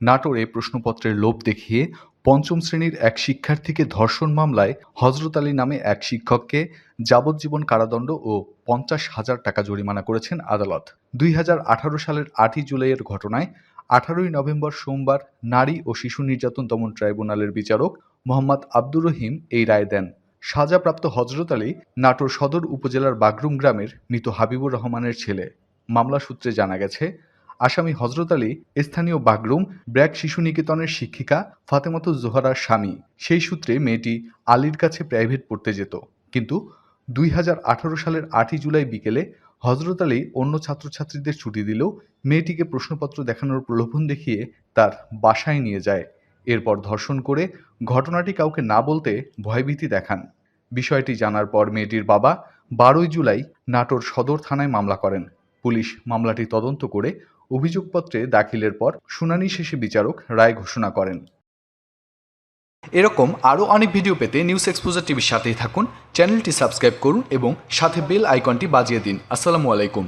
নাটোরে প্রশ্নপত্রের লোভ দেখিয়ে পঞ্চম শ্রেণির এক শিক্ষার্থীকে ধর্ষণ মামলায় হজরত আলী নামে এক শিক্ষককে যাবজ্জীবন কারাদণ্ড ও পঞ্চাশ হাজার টাকা জরিমানা করেছেন আদালত। দুই হাজার আঠারো সালের আটই জুলাইয়ের ঘটনায় আঠারোই নভেম্বর সোমবার নারী ও শিশু নির্যাতন দমন ট্রাইব্যুনালের বিচারক মোহাম্মদ আব্দুর রহিম এই রায় দেন। সাজাপ্রাপ্ত হজরত আলী নাটোর সদর উপজেলার বাগরুম গ্রামের মৃত হাবিবুর রহমানের ছেলে। মামলা সূত্রে জানা গেছে আসামি হজরত আলী, স্থানীয় বাগরুম, ব্র্যাক শিশু নিকেতনের শিক্ষিকা ফাতেমাতুজ জোহরার স্বামী। সেই সূত্রে মেয়েটি আলীর কাছে প্রাইভেট পড়তে যেত। কিন্তু দুই হাজার আঠারো সালের আটই জুলাই বিকেলে হজরত আলী অন্য ছাত্রছাত্রীদের ছুটি দিলেও মেয়েটিকে প্রশ্নপত্র দেখানোর প্রলোভন দেখিয়ে তার বাসায় নিয়ে যায়। এরপর ধর্ষণ করে ঘটনাটি কাউকে না বলতে ভয়ভীতি দেখান। বিষয়টি জানার পর মেয়েটির বাবা বারোই জুলাই নাটোর সদর থানায় মামলা করেন। পুলিশ মামলাটি তদন্ত করে অভিযোগপত্রে দাখিলের পর শুনানি শেষে বিচারক রায় ঘোষণা করেন। এরকম আরও অনেক ভিডিও পেতে নিউজ এক্সপোজার টিভির সাথেই থাকুন, চ্যানেলটি সাবস্ক্রাইব করুন এবং সাথে বেল আইকনটি বাজিয়ে দিন। আসসালামু আলাইকুম।